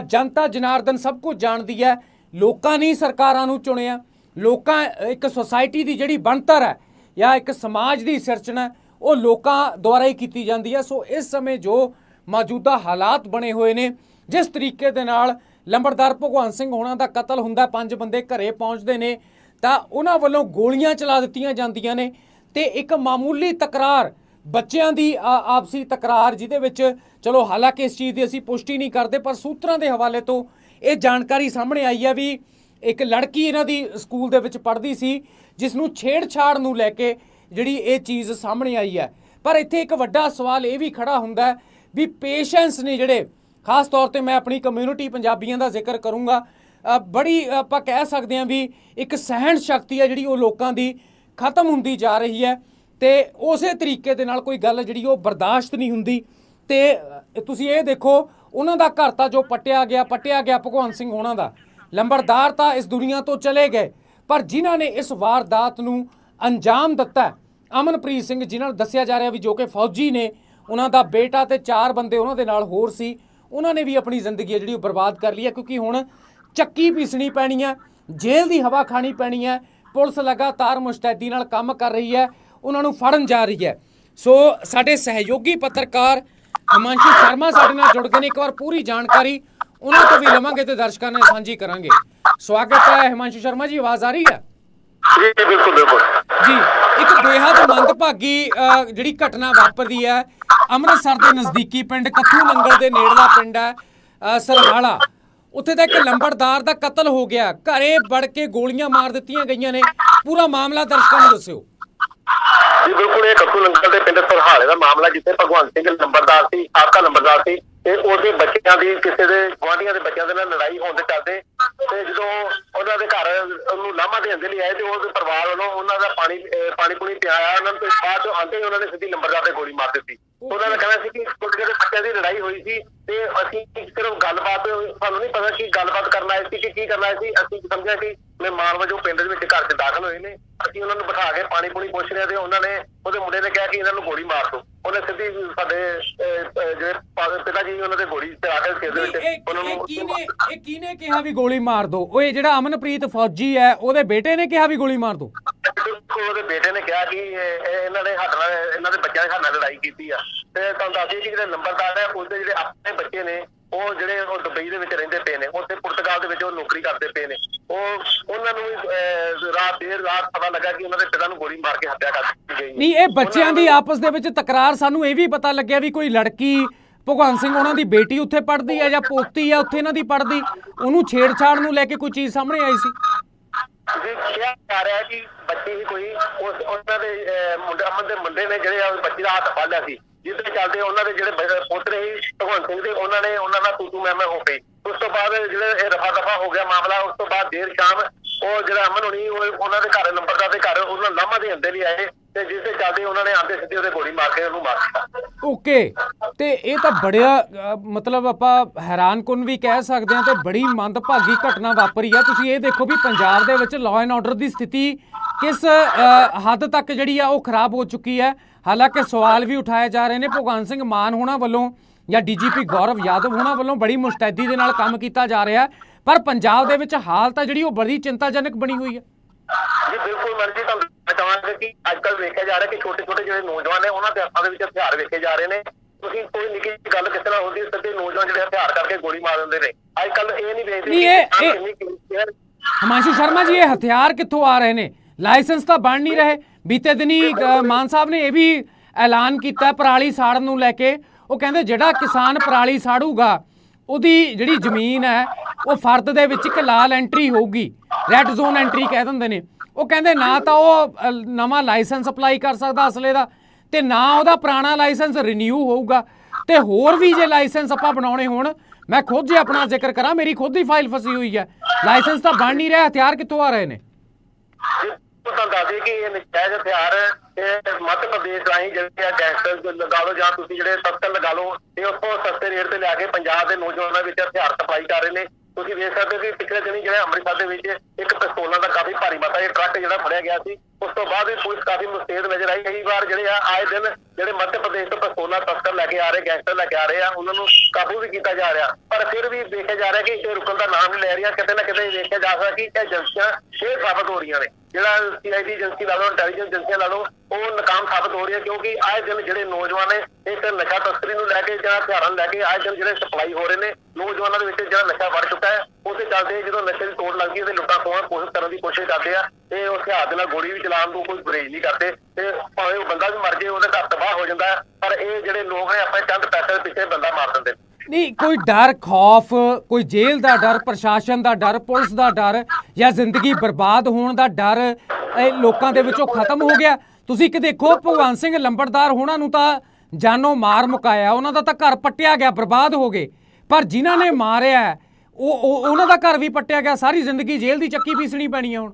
ਜਨਤਾ ਜਨਾਰਦਨ ਸਭ ਕੁਝ ਜਾਣਦੀ ਹੈ। ਲੋਕਾਂ ਨੇ ਸਰਕਾਰਾਂ ਨੂੰ ਚੁਣਿਆ। ਲੋਕਾਂ, ਇੱਕ ਸੋਸਾਇਟੀ ਦੀ ਜਿਹੜੀ ਬਣਤਰ ਹੈ ਜਾਂ ਇੱਕ ਸਮਾਜ ਦੀ ਸਿਰਜਣਾ, ਉਹ ਲੋਕਾਂ ਦੁਆਰਾ ਹੀ ਕੀਤੀ ਜਾਂਦੀ ਹੈ। ਸੋ ਇਸ ਸਮੇਂ ਜੋ ਮੌਜੂਦਾ ਹਾਲਾਤ ਬਣੇ ਹੋਏ ਨੇ, ਜਿਸ ਤਰੀਕੇ ਦੇ ਨਾਲ ਲੰਬੜਦਾਰ ਭਗਵੰਤ ਸਿੰਘ ਹੋਣਾ ਦਾ ਕਤਲ ਹੁੰਦਾ, ਪੰਜ ਬੰਦੇ ਘਰੇ ਪਹੁੰਚਦੇ ਨੇ, ਤਾਂ ਉਹਨਾਂ ਵੱਲੋਂ ਗੋਲੀਆਂ ਚਲਾ ਦਿੱਤੀਆਂ ਜਾਂਦੀਆਂ ਨੇ ਤੇ ਇੱਕ ਮਾਮੂਲੀ ਤਕਰਾਰ ਬੱਚਿਆਂ ਦੀ ਆ- ਆਪਸੀ ਤਕਰਾਰ ਜਿਹਦੇ ਵਿੱਚ ਚਲੋ ਹਾਲਾਂਕਿ ਇਸ ਚੀਜ਼ ਦੀ ਅਸੀਂ ਪੁਸ਼ਟੀ ਨਹੀਂ ਕਰਦੇ, ਪਰ ਸੂਤਰਾਂ ਦੇ ਹਵਾਲੇ ਤੋਂ ਇਹ ਜਾਣਕਾਰੀ ਸਾਹਮਣੇ ਆਈ ਹੈ ਵੀ ਇੱਕ ਲੜਕੀ ਇਹਨਾਂ ਦੀ ਸਕੂਲ ਦੇ ਵਿੱਚ ਪੜ੍ਹਦੀ ਸੀ, ਜਿਸ ਨੂੰ ਛੇੜਛਾੜ ਨੂੰ ਲੈ ਕੇ ਜਿਹੜੀ ਇਹ ਚੀਜ਼ ਸਾਹਮਣੇ ਆਈ ਹੈ। ਪਰ ਇੱਥੇ ਇੱਕ ਵੱਡਾ ਸਵਾਲ ਇਹ ਵੀ ਖੜਾ ਹੁੰਦਾ ਵੀ ਪੇਸ਼ੈਂਸ ਨੇ ਜਿਹੜੇ, ਖਾਸ ਤੌਰ ਤੇ ਮੈਂ ਆਪਣੀ ਕਮਿਊਨਿਟੀ ਪੰਜਾਬੀਆਂ ਦਾ ਜ਼ਿਕਰ ਕਰੂੰਗਾ ਬੜੀ ਆਪਾਂ ਕਹਿ ਸਕਦੇ ਹਾਂ ਵੀ ਇੱਕ ਸਹਿਣ ਸ਼ਕਤੀ ਹੈ ਜਿਹੜੀ ਉਹ ਲੋਕਾਂ ਦੀ ਖਤਮ ਹੁੰਦੀ ਜਾ ਰਹੀ ਹੈ। ਤੇ ਉਸੇ ਤਰੀਕੇ ਦੇ ਨਾਲ ਕੋਈ ਗੱਲ ਜਿਹੜੀ ਉਹ ਬਰਦਾਸ਼ਤ ਨਹੀਂ ਹੁੰਦੀ। ਤੇ ਤੁਸੀਂ ਇਹ ਦੇਖੋ, ਉਹਨਾਂ ਦਾ ਘਰ ਤਾਂ ਜੋ ਪਟਿਆ ਗਿਆ ਪਟਿਆ ਗਿਆ ਭਗਵੰਤ ਸਿੰਘ ਹੋਣਾ ਦਾ। ਲੰਬੜਦਾਰ ਤਾਂ ਇਸ ਦੁਨੀਆ ਤੋਂ ਚਲੇ ਗਏ, ਪਰ ਜਿਨ੍ਹਾਂ ਨੇ ਇਸ ਵਾਰਦਾਤ ਨੂੰ ਅੰਜਾਮ ਦਿੱਤਾ, ਅਮਨਪ੍ਰੀਤ ਸਿੰਘ ਜਿਨ੍ਹਾਂ ਨੂੰ ਦੱਸਿਆ ਜਾ ਰਿਹਾ ਵੀ ਜੋ ਕਿ ਫੌਜੀ ਨੇ, ਉਹਨਾਂ ਦਾ ਬੇਟਾ ਤੇ ਚਾਰ ਬੰਦੇ ਉਹਨਾਂ ਦੇ ਨਾਲ ਹੋਰ ਸੀ, ਉਹਨਾਂ ਨੇ ਵੀ ਆਪਣੀ ਜ਼ਿੰਦਗੀ ਹੈ ਜਿਹੜੀ ਉਹ ਬਰਬਾਦ ਕਰ ਲਈ ਹੈ, ਕਿਉਂਕਿ ਹੁਣ ਚੱਕੀ ਪੀਸਣੀ ਪੈਣੀ ਹੈ, ਜੇਲ੍ਹ ਦੀ ਹਵਾ ਖਾਣੀ ਪੈਣੀ ਹੈ, ਪੁਲਿਸ ਲਗਾਤਾਰ ਮੁਸ਼ਤੈਦੀ ਨਾਲ ਕੰਮ ਕਰ ਰਹੀ ਹੈ ਉਹਨਾਂ ਨੂੰ ਫੜਨ ਜਾ ਰਹੀ ਹੈ। ਸੋ ਸਾਡੇ ਸਹਿਯੋਗੀ ਪੱਤਰਕਾਰ ਹਿਮਾਂਸ਼ੂ ਸ਼ਰਮਾ ਸਾਡੇ ਨਾਲ ਜੁੜ ਗਏ ਨੇ। ਇੱਕ ਵਾਰ ਪੂਰੀ ਜਾਣਕਾਰੀ ਉਹਨਾਂ ਤੋਂ ਵੀ ਲਵਾਂਗੇ ਤੇ ਦਰਸ਼ਕਾਂ ਨਾਲ ਸਾਂਝੀ ਕਰਾਂਗੇ। ਸਵਾਗਤ ਹੈ ਹਿਮਾਂਸ਼ੂ ਸ਼ਰਮਾ ਜੀ ਆਵਾਜ਼ ਆ ਰਹੀ ਹੈ? ਜੀ ਬਿਲਕੁਲ ਬਿਲਕੁਲ। ਜੀ ਇੱਕ ਬੇਹੱਦ ਮੰਦਭਾਗੀ ਜਿਹੜੀ ਘਟਨਾ ਵਾਪਰਦੀ ਹੈ ਅੰਮ੍ਰਿਤਸਰ ਦੇ ਨਜ਼ਦੀਕੀ ਪਿੰਡ ਕੱਥੂ ਨੰਗਲ ਦੇ ਨੇੜਲਾ ਪਿੰਡ ਹੈ ਸਰਹਾਲਾ ਉੱਥੇ ਦਾ ਇੱਕ ਲੰਬੜਦਾਰ ਦਾ ਕਤਲ ਹੋ ਗਿਆ। ਘਰੇ ਵੜ ਕੇ ਗੋਲੀਆਂ ਮਾਰ ਦਿੱਤੀਆਂ ਗਈਆਂ ਨੇ। ਪੂਰਾ ਮਾਮਲਾ ਦਰਸ਼ਕਾਂ ਨੂੰ ਦੱਸਿਓ। ਜੀ ਬਿਲਕੁਲ ਇਹ ਕੱਕੂ ਲੰਗਰ ਦੇ ਪਿੰਡ ਸਰਹਾਲੇ ਦਾ ਮਾਮਲਾ ਜਿੱਥੇ ਭਗਵੰਤ ਸਿੰਘ ਨੰਬਰਦਾਰ ਸੀ ਆਪਕਾ ਨੰਬਰਦਾਰ ਸੀ ਤੇ ਉਹਦੇ ਬੱਚਿਆਂ ਦੀ ਕਿਸੇ ਦੇ ਗੁਆਂਢੀਆਂ ਦੇ ਬੱਚਿਆਂ ਦੇ ਨਾਲ ਲੜਾਈ ਹੋਣ ਦੇ ਚੱਲਦੇ ਤੇ ਜਦੋਂ ਉਹਨਾਂ ਦੇ ਘਰ ਉਹਨੂੰ ਲਾਮਾ ਦੇਣ ਦੇ ਲਈ ਆਏ ਤੇ ਉਹਦੇ ਪਰਿਵਾਰ ਵੱਲੋਂ ਉਹਨਾਂ ਦਾ ਪਾਣੀ ਪਾਣੀ ਪੂਣੀ ਪਿਆਇਆ ਉਹਨਾਂ ਨੂੰ ਤੇ ਬਾਅਦ ਚੋਂ ਆਂਦੇ ਉਹਨਾਂ ਨੇ ਸਿੱਧੀ ਨੰਬਰਦਾਰ ਤੇ ਗੋਲੀ ਮਾਰ ਦਿੱਤੀ। ਉਹਨਾਂ ਦਾ ਕਹਿਣਾ ਸੀ ਕਿ ਛੋਟੇ ਛੋਟੇ ਬੱਚਿਆਂ ਦੀ ਲੜਾਈ ਹੋਈ ਸੀ ਤੇ ਅਸੀਂ ਸਿਰਫ ਗੱਲਬਾਤ ਸਾਨੂੰ ਨਹੀਂ ਪਤਾ ਕਿ ਗੱਲਬਾਤ ਕਰਨ ਸੀ ਕਿ ਕੀ ਕਰਨਾ ਆਏ ਸੀ ਅਸੀਂ ਸਮਝਿਆ ਕਿ ਮਹਿਮਾਨ ਵਜੋਂ ਪਿੰਡ ਦੇ ਵਿੱਚ ਘਰ 'ਚ ਦਾਖਲ ਹੋਏ ਨੇ। ਅਸੀਂ ਉਹਨਾਂ ਨੂੰ ਬਿਠਾ ਕੇ ਪਾਣੀ ਪੂਣੀ ਪੁੱਛ ਰਹੇ ਤੇ ਉਹਨਾਂ ਨੇ ਉਹਦੇ ਮੁੰਡੇ ਨੇ ਕਿਹਾ ਕਿ ਇਹਨਾਂ ਨੂੰ ਗੋਲੀ ਮਾਰ ਦਿਓ। ਉਹਨੇ ਸਿੱਧੀ ਸਾਡੇ ਜਿਹੜੇ ਪਿਤਾ ਜੀ ਉਹਨਾਂ ਦੇ ਗੋਲੀ ਚਲਾ ਕੇ ਸਿਰ ਦੇ ਵਿੱਚ ਉਹਨਾਂ ਨੂੰ ਕਿਹਨੇ ਇਹ ਕਿਹਨੇ ਕਿਹਾ ਵੀ ਗੋਲੀ ਮਾਰ ਦੋ ਇਹ ਜਿਹੜਾ ਅਮਨਪ੍ਰੀਤ ਫੌਜੀ ਹੈ ਉਹਦੇ ਬੇਟੇ ਨੇ ਕਿਹਾ ਵੀ ਗੋਲੀ ਮਾਰ ਦੋ ਉਹਦੇ ਬੇਟੇ ਨੇ ਕਿਹਾ ਕਿ ਇਹ- ਇਹ ਇਹਨਾਂ ਨੇ ਸਾਡੇ ਨਾਲ ਇਹਨਾਂ ਦੇ ਬੱਚਿਆਂ ਨੇ ਸਾਡੇ ਨਾਲ ਲੜਾਈ ਕੀਤੀ ਆ। ਤੇ ਤੁਹਾਨੂੰ ਦੱਸ ਦਈਏ ਕਿ ਜਿਹੜੇ ਨੰਬਰਦਾਰ ਹੈ ਉਹਦੇ ਜਿਹੜੇ ਆਪਣੇ ਬੱਚੇ ਨੇ ਉਹ ਜਿਹੜੇ ਉਹ ਦੁਬਈ ਦੇ ਵਿੱਚ ਰਹਿੰਦੇ ਪਏ ਨੇ ਉੱਥੇ ਪੁਰਤਗਾਲ ਦੇ ਵਿੱਚ ਉਹ ਨੌਕਰੀ ਕਰਦੇ ਪਏ ਨੇ। ਉਹ ਉਹਨਾਂ ਨੂੰ ਰਾਤ ਦੇਰ ਰਾਤ ਪਤਾ ਲੱਗਾ ਕਿ ਉਹਨਾਂ ਦੇ ਪਿਤਾ ਨੂੰ ਗੋਲੀ ਮਾਰ ਕੇ ਹੱਤਿਆ ਕਰ ਦਿੱਤੀ ਗਈ। ਨਹੀਂ ਇਹ ਬੱਚਿਆਂ ਦੀ ਆਪਸ ਦੇ ਵਿੱਚ ਤਕਰਾਰ ਸਾਨੂੰ ਇਹ ਵੀ ਪਤਾ ਲੱਗਿਆ ਵੀ ਕੋਈ ਲੜਕੀ ਭਗਵੰਤ ਸਿੰਘ ਉਹਨਾਂ ਦੀ ਬੇਟੀ ਉੱਥੇ ਪੜ੍ਹਦੀ ਹੈ ਜਾਂ ਪੋਤੀ ਹੈ ਉੱਥੇ ਇਹਨਾਂ ਦੀ ਪੜ੍ਹਦੀ। ਉਹਨੂੰ ਛੇੜਛਾੜ ਨੂੰ ਲੈ ਕੇ ਕੋਈ ਚੀਜ਼ ਸਾਹਮਣੇ ਆਈ ਸੀ? ਜੀ ਕਿਹਾ ਜਾ ਰਿਹਾ ਹੈ ਕਿ ਬੱਚੇ ਹੀ ਕੋਈ ਉਸ ਉਹਨਾਂ ਦੇ ਮੁੰਡੇ ਅਮਨ ਦੇ ਮੁੰਡੇ ਨੇ ਜਿਹੜੇ ਬੱਚੇ ਦਾ ਹੱਥ ਫੜ ਲਿਆ ਸੀ। ਜਿਸ ਚੱਲਦੇ ਉਹਨਾਂ ਦੇ ਜਿਹੜੇ ਪੁੱਤਰ ਸੀ, ਭਗਵੰਤ ਸਿੰਘ ਦੇ, ਉਹਨਾਂ ਨੇ ਉਹਨਾਂ ਦਾ ਤੂਤੂ ਮੈਂ ਮੈਂ ਹੋ ਗਈ ਉਸ ਤੋਂ ਬਾਅਦ ਜਿਹੜੇ ਇਹ ਰਫਾ ਦਫਾ ਹੋ ਗਿਆ ਮਾਮਲਾ, ਉਸ ਤੋਂ ਬਾਅਦ ਦੇਰ ਸ਼ਾਮ ਉਹ ਜਿਹੜਾ ਅਮਨ ਹੋਣੀ ਉਹਨਾਂ ਦੇ ਘਰ, ਨੰਬਰਦਾਰ ਦੇ ਘਰ, ਉਹਨਾਂ ਲਾਮਾ ਦੇ ਅੰਦਰ ਹੀ ਆਏ ਤੇ ਜਿਸ ਦੇ ਚੱਲਦੇ ਉਹਨਾਂ ਨੇ ਆਂਦੇ ਸਿੱਧੇ ਉਹਦੇ ਗੋਲੀ ਮਾਰ ਕੇ ਉਹਨੂੰ ਮਾਰ ਦਿੱਤਾ। ਓਕੇ, ਤੇ ਇਹ ਤਾਂ ਬੜਿਆ ਮਤਲਬ ਆਪਾਂ ਹੈਰਾਨਕੁਨ ਵੀ ਕਹਿ ਸਕਦੇ ਹਾਂ ਤੇ ਬੜੀ ਮੰਦਭਾਗੀ ਘਟਨਾ ਵਾਪਰੀ ਆ। ਤੁਸੀਂ ਇਹ ਦੇਖੋ ਵੀ ਪੰਜਾਬ ਦੇ ਵਿੱਚ ਲਾਅ ਐਂਡ ਆਰਡਰ ਦੀ ਸਥਿਤੀ ਕਿਸ ਹੱਦ ਤੱਕ ਜਿਹੜੀ ਆ ਉਹ ਖਰਾਬ ਹੋ ਚੁੱਕੀ ਹੈ। ਹਾਲਾਂਕਿ ਸਵਾਲ ਵੀ ਉਠਾਏ ਜਾ ਰਹੇ ਨੇ ਭਗਵੰਤ ਸਿੰਘ ਮਾਨ ਹੋਣਾ ਵੱਲੋਂ ਜਾਂ ਡੀਜੀਪੀ ਗੌਰਵ ਯਾਦਵ ਹੋਣਾ ਵੱਲੋਂ ਬੜੀ ਮੁਸਤੈਦੀ ਦੇ ਨਾਲ ਕੰਮ ਕੀਤਾ ਜਾ ਰਿਹਾ ਹੈ ਪਰ ਪੰਜਾਬ ਦੇ ਵਿੱਚ ਹਾਲਤ ਆ ਜਿਹੜੀ ਉਹ ਬੜੀ ਚਿੰਤਾਜਨਕ ਬਣੀ ਹੋਈ ਹੈ। ਜੀ ਬਿਲਕੁਲ ਮਰਜ਼ੀ ਤੁਹਾਨੂੰ ਚਾਹਾਂਗੇ ਕਿ ਅੱਜ ਕੱਲ ਵੇਖਿਆ ਜਾ ਰਿਹਾ ਕਿ ਛੋਟੇ ਛੋਟੇ ਜਿਹੜੇ ਨੌਜਵਾਨ ਨੇ ਉਹਨਾਂ ਦੇ ਹੱਥਾਂ ਦੇ ਵਿੱਚ ਹਥਿਆਰ ਵੇਖੇ ਜਾ ਰਹੇ ਨੇ। ਤੁਸੀਂ ਕੋਈ ਨਿੱਕੀ ਗੱਲ ਕਿਸੇ ਨਾਲ ਹੁੰਦੀ ਸਿੱਧੇ ਨੌਜਵਾਨ ਜਿਹੜੇ ਹਥਿਆਰ ਕਰਕੇ ਗੋਲੀ ਮਾਰ ਦਿੰਦੇ ਨੇ। ਅੱਜ ਕੱਲ ਇਹ ਨਹੀਂ ਵੇਖਦੇ ਹਿਮਾਂਸ਼ੂ ਸ਼ਰਮਾ ਜੀ ਇਹ ਹਥਿਆਰ ਕਿੱਥੋਂ ਆ ਰਹੇ ਨੇ? ਲਾਇਸੈਂਸ ਤਾਂ ਬਣ ਨਹੀਂ ਰਹੇ। ਬੀਤੇ ਦਿਨੀ ਮਾਨ ਸਾਹਿਬ ਨੇ ਇਹ ਵੀ ਐਲਾਨ ਕੀਤਾ ਪਰਾਲੀ ਸਾੜਨ ਨੂੰ ਲੈ ਕੇ। ਉਹ ਕਹਿੰਦੇ ਜਿਹੜਾ ਕਿਸਾਨ ਪਰਾਲੀ ਸਾੜੂਗਾ, ਉਹਦੀ ਜਿਹੜੀ ਜ਼ਮੀਨ ਹੈ, ਉਹ ਫਰਦ ਦੇ ਵਿੱਚ ਇੱਕ ਲਾਲ ਐਂਟਰੀ ਹੋਊਗੀ। ਰੈੱਡ ਜ਼ੋਨ ਐਂਟਰੀ ਕਹਿ ਦਿੰਦੇ ਨੇ। ਉਹ ਕਹਿੰਦੇ ਨਾ ਤਾਂ ਉਹ ਨਵਾਂ ਲਾਇਸੈਂਸ ਅਪਲਾਈ ਕਰ ਸਕਦਾ ਅਸਲੇ ਦਾ ਤੇ ਨਾ ਉਹਦਾ ਪੁਰਾਣਾ ਲਾਇਸੈਂਸ ਰੀਨਿਊ ਹੋਊਗਾ। ਤੇ ਹੋਰ ਵੀ ਜੇ ਲਾਇਸੈਂਸ ਆਪਾਂ ਬਣਾਉਣੇ ਹੋਣ, ਮੈਂ ਖੁਦ ਜੇ ਆਪਣਾ ਜ਼ਿਕਰ ਕਰਾਂ, ਮੇਰੀ ਖੁਦ ਦੀ ਫਾਈਲ ਫਸੀ ਹੋਈ ਹੈ। ਲਾਇਸੈਂਸ ਤਾਂ ਬਣ ਨਹੀਂ ਰਿਹਾ, ਹਥਿਆਰ ਕਿੱਥੋਂ ਆ ਰਹੇ ਨੇ? ਤੁਹਾਨੂੰ ਦੱਸ ਕਿ ਇਹ ਨਜਾਇਜ਼ ਹਥਿਆਰ ਮੱਧ ਪ੍ਰਦੇਸ਼ ਰਾਹੀਂ ਜਿਹੜੇ ਆ ਗੈਂਗਸਟਰ ਲਗਾ ਲਓ ਜਾਂ ਤੁਸੀਂ ਜਿਹੜੇ ਤਸਕਰ ਲਗਾ ਲਓ, ਇਹ ਤੋਂ ਸਸਤੇ ਰੇਟ ਤੇ ਲਿਆ ਕੇ ਪੰਜਾਬ ਦੇ ਨੌਜਵਾਨਾਂ ਵਿੱਚ ਹਥਿਆਰ ਸਪਲਾਈ ਕਰ ਰਹੇ ਨੇ। ਤੁਸੀਂ ਵੇਖ ਸਕਦੇ ਹੋ ਕਿ ਪਿਛਲੇ ਦਿਨੀ ਜਿਹੜਾ ਅੰਮ੍ਰਿਤਸਰ ਦੇ ਵਿੱਚ ਇੱਕ ਪਿਸਤੌਲਾਂ ਦਾ ਕਾਫੀ ਭਾਰੀ ਮਾਤਰਾ ਇਹ ਟਰੱਕ ਜਿਹੜਾ ਫੜਿਆ ਗਿਆ ਸੀ ਉਸ ਤੋਂ ਬਾਅਦ ਵੀ ਪੁਲਿਸ ਕਾਫੀ ਮੁਸਤੈਦ ਨਜ਼ਰ ਆਈ। ਕਈ ਵਾਰ ਜਿਹੜੇ ਆ, ਆਏ ਦਿਨ ਜਿਹੜੇ ਮੱਧ ਪ੍ਰਦੇਸ਼ ਤੋਂ ਪਿਸਤੌਲਾਂ ਤਸਕਰ ਲੈ ਕੇ ਆ ਰਹੇ, ਗੈਂਗਸਟਰ ਲੈ ਕੇ ਆ ਰਹੇ ਆ, ਉਹਨਾਂ ਨੂੰ ਕਾਬੂ ਵੀ ਕੀਤਾ ਜਾ ਰਿਹਾ। ਪਰ ਫਿਰ ਵੀ ਦੇਖਿਆ ਜਾ ਰਿਹਾ ਕਿ ਇਹ ਰੁਕਣ ਦਾ ਨਾਮ ਨਹੀਂ ਲੈ ਰਿਹਾ ਕਿਤੇ ਨਾ ਕਿਤੇ ਦੇਖਿਆ ਜਾ ਸਕਦਾ ਕਿ ਇਹ ਏਜੰਸੀਆਂ ਫੇਰ ਸਾਬਤ ਹੋ ਰਹੀਆਂ ਨੇ। ਜਿਹੜਾ ਸੀਆਈਡੀ ਏਜੰਸੀ ਲਾ ਲਓ ਇੰਟੈਲੀਜੈਂਸ ਏਜੰਸੀਆਂ ਲਾ ਲਓ, ਉਹ ਨਕਾਮ ਸਾਬਤ ਹੋ ਰਹੀ ਹੈ ਕਿਉਂਕਿ ਆਏ ਦਿਨ ਜਿਹੜੇ ਨੌਜਵਾਨ ਨੇ ਇਸ ਨਸ਼ਾ ਤਸਕਰੀ ਨੂੰ ਲੈ ਕੇ ਜਾਂ ਹਥਿਆਰਾਂ ਲੈ ਕੇ ਆਏ ਦਿਨ ਜਿਹੜੇ ਸਪਲਾਈ ਹੋ ਰਹੇ ਨੇ, ਨੌਜਵਾਨਾਂ ਦੇ ਵਿੱਚ ਜਿਹੜਾ ਨਸ਼ਾ ਵੜ ਚੁੱਕਾ ਹੈ, ਉਸੇ ਚੱਲਦੇ ਜਦੋਂ ਨਸ਼ੇ ਦੀ ਤੋੜ ਲੱਗਦੀ ਹੈ ਤੇ ਲੁੱਟਾਂ ਖੋਹਾਂ ਕੋਸ਼ਿਸ਼ ਕਰਨ ਦੀ ਕੋਸ਼ਿਸ਼ ਕਰਦੇ ਆ। ਤੇ ਉਹ ਹਥਿਆਰ ਦੇ ਨਾਲ ਗੋਲੀ ਵੀ ਚਲਾਉਣ ਨੂੰ ਕੋਈ ਗੁਰੇਜ਼ ਨਹੀਂ ਕਰਦੇ ਤੇ ਭਾਵੇਂ ਉਹ ਬੰਦਾ ਵੀ ਮਰ ਜੇ ਉਹਦੇ ਘਰ ਤਬਾਹ ਹੋ ਜਾਂਦਾ ਪਰ ਇਹ ਜਿਹੜੇ ਲੋਕ ਨੇ ਆਪਣੇ ਚੰਦ ਪੈਸੇ ਦੇ ਪਿੱਛੇ ਬੰਦਾ ਮਾਰ ਦਿੰਦੇ ਨਹੀਂ, ਕੋਈ ਡਰ, ਖੌਫ, ਕੋਈ ਜੇਲ੍ਹ ਦਾ ਡਰ, ਪ੍ਰਸ਼ਾਸਨ ਦਾ ਡਰ, ਪੁਲਿਸ ਦਾ ਡਰ ਜਾਂ ਜ਼ਿੰਦਗੀ ਬਰਬਾਦ ਹੋਣ ਦਾ ਡਰ, ਇਹ ਲੋਕਾਂ ਦੇ ਵਿੱਚੋਂ ਖਤਮ ਹੋ ਗਿਆ। ਤੁਸੀਂ ਕਿ ਦੇਖੋ, ਭਗਵਾਨ ਸਿੰਘ ਲੰਬੜਦਾਰ ਹੋਣਾ ਨੂੰ ਤਾਂ ਜਾਨੋਂ ਮਾਰ ਮੁਕਾਇਆ, ਉਹਨਾਂ ਦਾ ਤਾਂ ਘਰ ਪੱਟਿਆ ਗਿਆ, ਬਰਬਾਦ ਹੋ ਗਏ। ਪਰ ਜਿਨ੍ਹਾਂ ਨੇ ਮਾਰਿਆ, ਉਹ- ਉਹਨਾਂ ਦਾ ਘਰ ਵੀ ਪੱਟਿਆ ਗਿਆ, ਸਾਰੀ ਜ਼ਿੰਦਗੀ ਜੇਲ੍ਹ ਦੀ ਚੱਕੀ ਪੀਸਣੀ ਪੈਣੀ ਹੈ ਹੁਣ।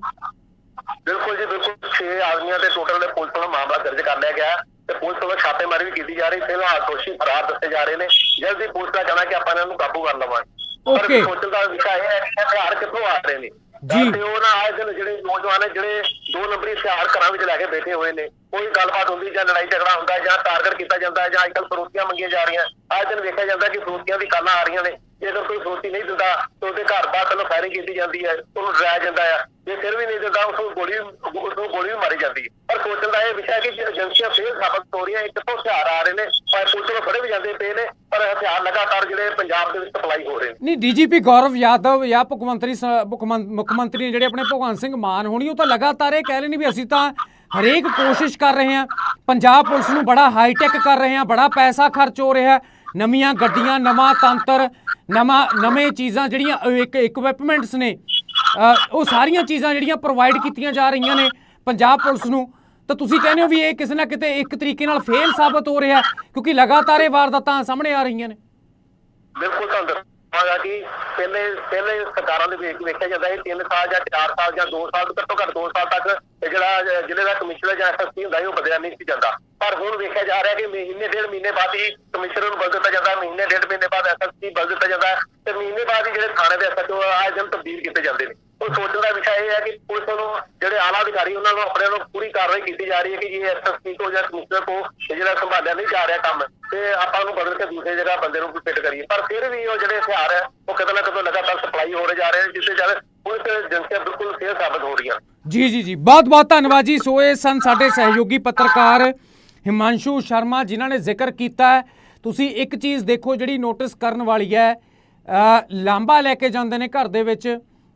ਬਿਲਕੁਲ ਜੀ ਬਿਲਕੁਲ 6 ਆਦਮੀਆਂ ਦੇ ਟੋਟਲ ਦੇ ਪੁਲਿਸ ਵੱਲੋਂ ਮਾਮਲਾ ਦਰਜ ਕਰ ਲਿਆ ਗਿਆ ਤੇ ਪੁਲਿਸ ਵੱਲੋਂ ਛਾਪੇਮਾਰੀ ਵੀ ਕੀਤੀ ਜਾ ਰਹੀ ਫਿਲਹਾਲ ਦੋਸ਼ੀ ਫਰਾਰ ਦੱਸੇ ਜਾ ਰਹੇ ਨੇ। ਜਲਦੀ ਪੁਲਿਸ ਦਾ ਕਹਿਣਾ ਕਿ ਆਪਾਂ ਇਹਨਾਂ ਨੂੰ ਕਾਬੂ ਕਰ ਲਵਾਂਗੇ। Okay. ਸੋਚਣ ਦਾ ਵਿਸ਼ਾ ਇਹ ਹੈ ਕਿ ਹਥਿਆਰ ਕਿੱਥੋਂ ਆ ਰਹੇ ਨੇ? ਜੀ। ਤੇ ਉਹ ਨਾ ਆਏ ਦਿਨ ਜਿਹੜੇ ਨੌਜਵਾਨ ਨੇ ਜਿਹੜੇ ਦੋ ਨੰਬਰੀ ਹਥਿਆਰ ਘਰਾਂ ਵਿੱਚ ਲੈ ਕੇ ਬੈਠੇ ਹੋਏ ਨੇ ਕੋਈ ਗੱਲਬਾਤ ਹੁੰਦੀ ਜਾਂ ਲੜਾਈ ਝਗੜਾ ਹੁੰਦਾ ਜਾਂ ਟਾਰਗੇਟ ਕੀਤਾ ਜਾਂਦਾ ਹੈ ਜਾਂ ਅੱਜਕੱਲ ਫਰੋਤੀਆਂ ਮੰਗੀਆਂ ਜਾ ਰਹੀਆਂ। ਆਏ ਦਿਨ ਵੇਖਿਆ ਜਾਂਦਾ ਕਿ ਫਰੋਤੀਆਂ ਦੀ ਕਾਲਾਂ ਆ ਰਹੀਆਂ ਨੇ। ਜੇਕਰ ਕੋਈ ਸੋਚੀ ਨਹੀਂ ਦਿੰਦਾ ਤਾਂ ਉਹਦੇ ਘਰ ਬਾਹਰ ਪਹਿਲਾਂ ਫਾਇਰਿੰਗ ਕੀਤੀ ਜਾਂਦੀ ਹੈ ਉਹਨੂੰ ਡਰਾਇਆ ਜਾਂਦਾ ਹੈ ਜੇ ਫਿਰ ਵੀ ਨਹੀਂ ਦਿੰਦਾ ਉਸ ਨੂੰ ਗੋਲੀ ਉਸ ਨੂੰ ਗੋਲੀ ਵੀ ਮਾਰੀ ਜਾਂਦੀ ਹੈ ਪਰ ਸੋਚਣ ਦਾ ਇਹ ਵਿਸ਼ਾ ਕਿ ਏਜੰਸੀਆਂ ਫੇਰ ਸਾਬਤ ਹੋ ਰਹੀਆਂ ਇਹ ਕਿੱਥੋਂ ਹਥਿਆਰ ਆ ਰਹੇ ਨੇ, ਪਰ ਪੁਲਿਸ ਨੂੰ ਫੜੇ ਵੀ ਜਾਂਦੇ ਪਏ ਨੇ, ਪਰ ਹਥਿਆਰ ਲਗਾਤਾਰ ਜਿਹੜੇ ਪੰਜਾਬ ਦੇ ਵਿੱਚ ਸਪਲਾਈ ਹੋ ਰਹੇ ਨੇ। ਨਹੀਂ, ਡੀਜੀਪੀ ਗੌਰਵ ਯਾਦਵ ਜਾਂ ਮੁੱਖ ਮੰਤਰੀ ਮੁੱਖ ਮੰਤਰੀ ਜਿਹੜੇ ਆਪਣੇ ਭਗਵੰਤ ਸਿੰਘ ਮਾਨ ਹੋਣੀ, ਉਹ ਤਾਂ ਲਗਾਤਾਰ ਇਹ ਕਹਿ ਰਹੇ ਨੇ ਵੀ ਅਸੀਂ ਤਾਂ ਹਰੇਕ ਕੋਸ਼ਿਸ਼ ਕਰ ਰਹੇ ਹਾਂ। ਪੰਜਾਬ ਪੁਲਿਸ ਨੂੰ ਬੜਾ ਹਾਈਟੈਕ ਕਰ ਰਹੇ ਹਾਂ, ਬੜਾ ਪੈਸਾ ਖਰਚ ਹੋ ਰਿਹਾ ਨਵੀਆਂ ਗੱਡੀਆਂ, ਨਵਾਂ ਤੰਤਰ, ਨਵਾਂ, ਨਵੇਂ ਚੀਜ਼ਾਂ ਜਿਹੜੀਆਂ ਇੱਕ ਇਕਵਿਪਮੈਂਟਸ ਨੇ ਉਹ ਸਾਰੀਆਂ ਚੀਜ਼ਾਂ ਜਿਹੜੀਆਂ ਪ੍ਰੋਵਾਈਡ ਕੀਤੀਆਂ ਜਾ ਰਹੀਆਂ ਨੇ ਪੰਜਾਬ ਪੁਲਿਸ ਨੂੰ। ਤਾਂ ਤੁਸੀਂ ਕਹਿੰਦੇ ਹੋ ਵੀ ਇਹ ਕਿਸੇ ਨਾ ਕਿਤੇ ਇੱਕ ਤਰੀਕੇ ਨਾਲ ਫੇਲ ਸਾਬਤ ਹੋ ਰਿਹਾ ਕਿਉਂਕਿ ਲਗਾਤਾਰ ਇਹ ਵਾਰਦਾਤਾਂ ਸਾਹਮਣੇ ਆ ਰਹੀਆਂ ਨੇ। ਬਿਲਕੁਲ ਤੁਹਾਨੂੰ ਦੱਸਾਂਗਾ ਕਿ ਪਹਿਲੇ ਪਹਿਲੇ ਸਰਕਾਰਾਂ ਦੇ ਵਿੱਚ ਵੇਖਿਆ ਜਾਂਦਾ ਇਹ 3 ਸਾਲ ਜਾਂ 4 ਸਾਲ ਜਾਂ 2 ਸਾਲ ਘੱਟੋ ਘੱਟ 2 ਸਾਲ ਤੱਕ ਜਿਹੜਾ ਜ਼ਿਲ੍ਹੇ ਦਾ ਕਮਿਸ਼ਨਰ ਜਾਂ ਐਸਐਸਪੀ ਹੁੰਦਾ ਸੀ, ਉਹ ਬਦਲਿਆ ਨਹੀਂ ਸੀ ਜਾਂਦਾ। ਪਰ ਹੁਣ ਵੇਖਿਆ ਜਾ ਰਿਹਾ ਕਿ ਮਹੀਨੇ ਡੇਢ ਮਹੀਨੇ ਬਾਅਦ ਹੀ ਕਮਿਸ਼ਨਰ ਨੂੰ ਬਦਲ ਦਿੱਤਾ ਜਾਂਦਾ ਮਹੀਨੇ ਡੇਢ ਮਹੀਨੇ ਬਾਅਦ ਐਸਐਸਪੀ ਬਦਲ ਦਿੱਤਾ ਜਾਂਦਾ ਤੇ ਮਹੀਨੇ ਬਾਅਦ ਹੀ ਜਿਹੜੇ ਥਾਣੇ ਦੇ ਐਸਐਚਓ ਆਏ ਦਿਨ ਤਬਦੀਲ ਕੀਤੇ ਜਾਂਦੇ ਨੇ। ਉਹ ਸੋਚਣ ਦਾ ਵਿਸ਼ਾ ਇਹ ਹੈ ਕਿ ਪੁਲਿਸ ਨੂੰ ਜਿਹੜੇ ਆਲਾ ਅਧਿਕਾਰੀ ਉਹਨਾਂ ਨੂੰ ਆਪਣੇ ਨੂੰ ਪੂਰੀ ਕਾਰਵਾਈ ਕੀਤੀ ਜਾ ਰਹੀ ਹੈ ਕਿ ਜੇ ਐਸਐਸਪੀ ਤੋਂ ਜਾਂ ਕਮਿਸ਼ਨਰ ਤੋਂ ਜਿਹੜਾ ਸੰਭਾਲਿਆ ਨਹੀਂ ਜਾ ਰਿਹਾ ਕੰਮ ਤੇ ਆਪਾਂ ਨੂੰ ਬਦਲ ਕੇ ਦੂਸਰੀ ਜਗ੍ਹਾ ਬੰਦੇ ਨੂੰ ਫਿੱਟ ਕਰੀਏ। ਪਰ ਫਿਰ ਵੀ ਉਹ ਜਿਹੜੇ ਹਥਿਆਰ ਹੈ ਉਹ ਕਿਤੇ ਨਾ ਕਿਤੇ ਲਗਾਤਾਰ ਸਪਲਾਈ ਹੋ ਰਹੇ ਜਾ ਰਹੇ ਨੇ ਜਿਸ ਦੇ ਚੱਲ ਪੁਲਿਸ ਏਜੰਸੀਆਂ ਬਿਲਕੁਲ ਫੇਰ ਸਾਬਤ ਹੋ ਰਹੀਆਂ ਜੀ ਜੀ ਜੀ। ਬਹੁਤ ਬਹੁਤ ਧੰਨਵਾਦ ਜੀ। ਸੋ ਇਹ ਸਨ ਸਾਡੇ ਸਹਿਯੋਗੀ ਪੱਤਰਕਾਰ ਹਿਮਾਂਸ਼ੂ ਸ਼ਰਮਾ ਜਿਨ੍ਹਾਂ ਨੇ ਜ਼ਿਕਰ ਕੀਤਾ ਹੈ। ਤੁਸੀਂ ਇੱਕ ਚੀਜ਼ ਦੇਖੋ ਜਿਹੜੀ ਨੋਟਿਸ ਕਰਨ ਵਾਲੀ ਹੈ ਅ, ਲਾਂਬਾ ਲੈ ਕੇ ਜਾਂਦੇ ਨੇ ਘਰ ਦੇ ਵਿੱਚ।